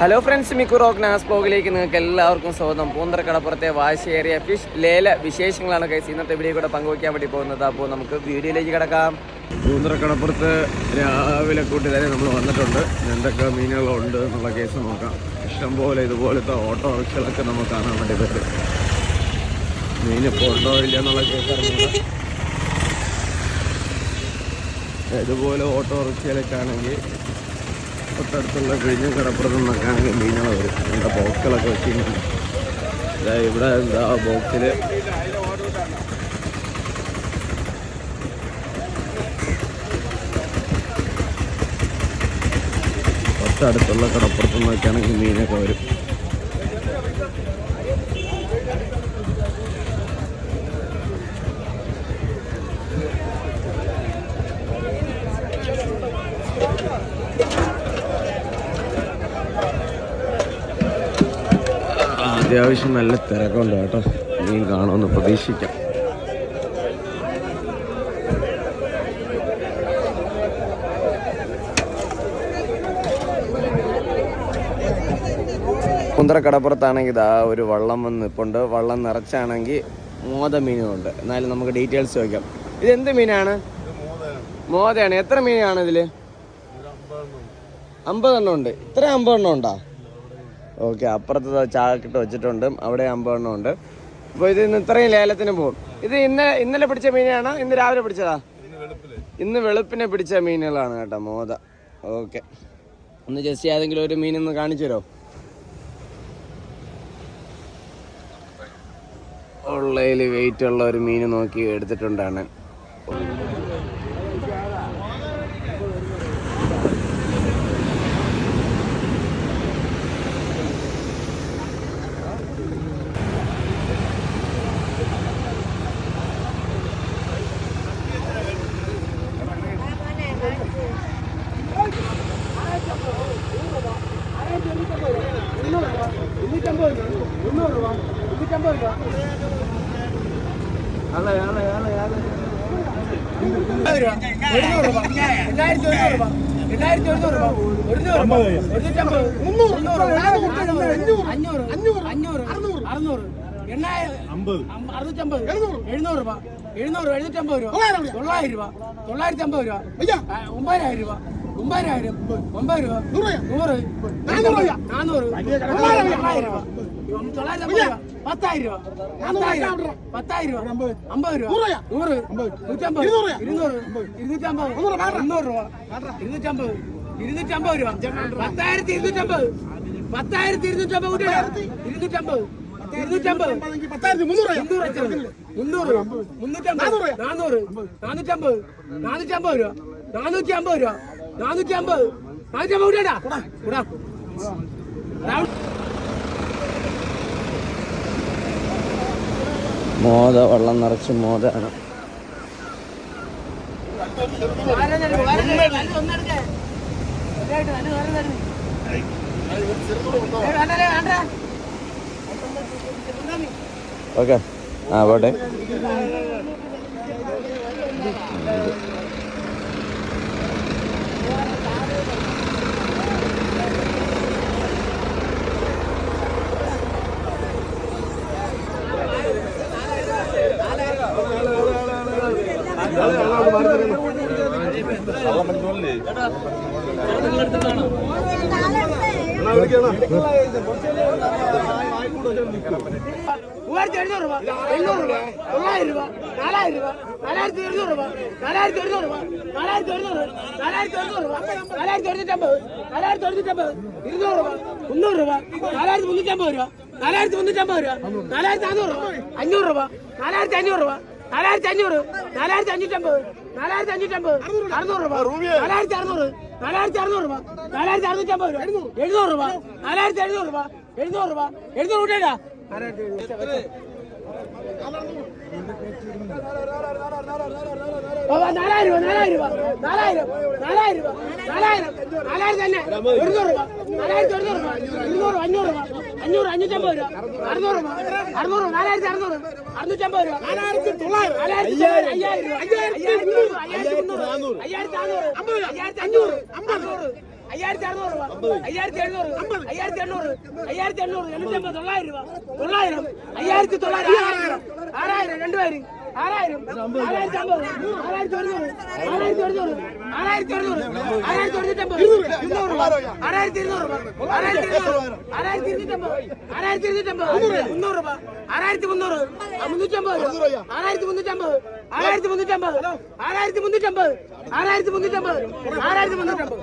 Hello friends Mikku rock നാസ് ബ്ലോഗിലേക്ക് നിങ്ങൾക്ക് എല്ലാവർക്കും സ്വാഗതം. പൂന്തറക്കടപ്പുറത്തെ വാശിയേറിയ ഫിഷ് ലേല വിശേഷങ്ങളാണ് കൈസ് ഇന്നത്തെ വീഡിയോ കൂടെ പങ്കുവയ്ക്കാൻ വേണ്ടി പോകുന്നത്. അപ്പോൾ നമുക്ക് വീഡിയോയിലേക്ക് കിടക്കാം. പൂന്തറ കടപ്പുറത്ത് രാവിലെ കൂട്ടി തന്നെ നമ്മൾ വന്നിട്ടുണ്ട്. എന്തൊക്കെ മീനുകളുണ്ട് എന്നുള്ള കേസ് നോക്കാം. ഇഷ്ടംപോലെ ഇതുപോലത്തെ ഓട്ടോ റിക്ഷകളൊക്കെ നമുക്ക് കാണാൻ വേണ്ടി പറ്റും. മീൻ ഇപ്പോൾ ഉണ്ടോ ഇല്ല എന്നുള്ള കേസ് അറിഞ്ഞില്ല ഇതുപോലെ ഓട്ടോറിക്ഷയിലൊക്കെ ആണെങ്കിൽ തൊട്ടടുത്തുള്ള കഴിഞ്ഞ കടപ്പുറത്ത് നിന്നൊക്കെയാണെങ്കിൽ മീനുകൾ വരും. അതിന്റെ ബോക്സുകളൊക്കെ വെച്ചിട്ടുണ്ട് ഇവിടെ എന്താ ബോക്സിൽ തൊട്ടടുത്തുള്ള കടപ്പുറത്ത് നിന്നൊക്കെയാണെങ്കിൽ മീനൊക്കെ വരും. അത്യാവശ്യം നല്ല തിരക്കുണ്ട് കേട്ടോ. മീൻ കാണുമെന്ന് പ്രതീക്ഷിക്കാം. കുന്തറ കടപ്പുറത്താണെങ്കിൽ ഇതാ ഒരു വള്ളം വന്ന് നിൽപ്പുണ്ട് വള്ളം നിറച്ചാണെങ്കിൽ മോത മീനുമുണ്ട് എന്നാലും നമുക്ക് ഡീറ്റെയിൽസ് ചോദിക്കാം. ഇത് എന്ത് മീനാണ് മോദയാണ്. എത്ര മീനാണ് ഇതിൽ അമ്പതെണ്ണം ഉണ്ട്. ഇത്ര അമ്പതെണ്ണം ഉണ്ടോ? ഓക്കെ അപ്പുറത്ത് ചാക്കിട്ട് വെച്ചിട്ടുണ്ട്. അവിടെ അമ്പതെണ്ണം ഉണ്ട്. അപ്പോൾ ഇത് ഇന്ന് ഇത്രയും ലേലത്തിന് പോകും. ഇത് ഇന്ന് ഇന്നലെ പിടിച്ച മീനാണ്? ഇന്ന് രാവിലെ പിടിച്ചതാ? ഇന്ന് വെളുപ്പിനെ പിടിച്ച മീനുകളാണ് കേട്ടോ മോദ. ഓക്കെ. ഒന്ന് ജസ്റ്റ് ഏതെങ്കിലും ഒരു മീൻ ഒന്ന് കാണിച്ചു തരോ? ഉള്ളതിൽ വെയിറ്റ് ഉള്ള ഒരു മീൻ നോക്കി എടുത്തിട്ടുണ്ടാണ്. അറുന്നൂറ്റമ്പത് എഴുന്നൂറ് രൂപ. എഴുന്നൂറ് എഴുന്നൂറ്റമ്പത് രൂപ. തൊള്ളായിരം രൂപ. തൊള്ളായിരത്തി അമ്പത് രൂപ. ഒമ്പതിനായിരം രൂപ. ഒമ്പതിനായിരം ഒമ്പത് രൂപ. നൂറ് നാനൂറ് തൊള്ളായിരം രൂപ. തൊള്ളായിരത്തി അമ്പത് രൂപ. പത്തായിരം രൂപ. പത്തായിരം. രൂപ. അമ്പത്. രൂപ. നൂറ് നൂറ്റമ്പത് ഇരുന്നൂറ് ഇരുന്നൂറ്റമ്പത്. മുന്നൂറ് രൂപ. ഇരുന്നൂറ്റമ്പത്. ഇരുന്നൂറ്റമ്പത് രൂപ. പത്തായിരത്തി ഇരുന്നൂറ്റമ്പത്. പത്തായിരത്തി ഇരുന്നൂറ്റമ്പത് കൂട്ടിയാ ഇരുന്നൂറ്റമ്പത്. ഇരുന്നൂറ്റമ്പത്. മുന്നൂറ് മുന്നൂറ് മുന്നൂറ്റമ്പത്. നാനൂറ് നാനൂറ്റമ്പത്. നാനൂറ്റമ്പത് രൂപ. നാനൂറ്റി അമ്പത് രൂപ. നാനൂറ്റി അമ്പത് നാനൂറ്റി അമ്പത് കൂട്ടിയാ കൂടാ. മോത വെള്ളം നിറച്ച് മോതാണ് ഓക്കെ ആ പോട്ടെ. എഴുന്നൂറ് രൂപ. രൂപ തൊള്ളായിരം രൂപ. നാലായിരം രൂപ. നാലായിരത്തി എഴുന്നൂറ് രൂപ. നാലായിരത്തി എഴുന്നൂറ് രൂപ. നാലായിരത്തി എഴുന്നൂറ് നാലായിരത്തി എഴുന്നൂറ് രൂപ. നാലായിരത്തി നാലായിരത്തി ഇരുന്നൂറ് രൂപ. മുന്നൂറ് രൂപ നാലായിരത്തി മുന്നൂറ്റമ്പത് രൂപ. നാലായിരത്തി മുന്നൂറ്റമ്പത് രൂപ. നാലായിരത്തി നാനൂറ് രൂപ. അഞ്ഞൂറ് രൂപ. നാലായിരത്തി അഞ്ഞൂറ് രൂപ. നാലായിരത്തി അഞ്ഞൂറ്. നാലായിരത്തി അഞ്ഞൂറ്റമ്പത്. നാലായിരത്തി അഞ്ഞൂറ്റമ്പത്. അറുന്നൂറ് രൂപ. നാലായിരത്തി അറുന്നൂറ്. നാലായിരത്തി അറുന്നൂറ് രൂപ. നാലായിരത്തി അറുന്നൂറ്റമ്പത് രൂപ. എഴുന്നൂറ് രൂപ. നാലായിരത്തി എഴുന്നൂറ് രൂപ. എഴുന്നൂറ് രൂപ. എഴുന്നൂറ് കൂട്ടിയാ നാലായിരം രൂപ നാലായിരം രൂപ നാലായിരം നാലായിരം രൂപ നാലായിരം നാലായിരം തന്നെ. എഴുന്നൂറ് രൂപ നാലായിരത്തി എഴുന്നൂറ് രൂപ ഇരുന്നൂറ് അഞ്ഞൂറ് രൂപ അഞ്ഞൂറ് അഞ്ഞൂറ്റമ്പത് രൂപ അറുന്നൂറ് രൂപ അറുന്നൂറ് നാലായിരത്തി അറുന്നൂറ് അറുന്നൂറ്റമ്പത് രൂപ നാലായിരത്തി തൊള്ളായിരം നാലായിരത്തി അയ്യായിരം അയ്യായിരത്തി മുന്നൂറ് അയ്യായിരത്തി മുന്നൂറ് അയ്യായിരത്തി അയ്യായിരത്തി അഞ്ഞൂറ് അമ്പത് അയ്യായിരത്തി അറുന്നൂറ് രൂപ. അയ്യായിരത്തി എഴുന്നൂറ് അയ്യായിരത്തി എണ്ണൂറ് അയ്യായിരത്തി എണ്ണൂറ് എണ്ണൂറ്റമ്പത്. തൊള്ളായിരം രൂപ. തൊള്ളായിരം. അയ്യായിരത്തി തൊള്ളായിരം. ആറായിരം. ആറായിരം. രണ്ടുപേരും. ആറായിരം. ആറായിരത്തി അമ്പത് ആറായിരത്തി ഒരുന്നൂറ് ആറായിരത്തി ഒരുന്നൂറ് ആറായിരത്തി ഒരുന്നൂറ് ആറായിരത്തി ഒരുന്നൂറ്റമ്പത് ഇരുന്നൂറ് രൂപ. ആറായിരത്തി ഇരുന്നൂറ് ആറായിരത്തി മുന്നൂറ്റമ്പത്. ആറായിരത്തി മുന്നൂറ്റമ്പത് ആറായിരത്തി മുന്നൂറ്റമ്പത് ആറായിരത്തി മുന്നൂറ്റമ്പത്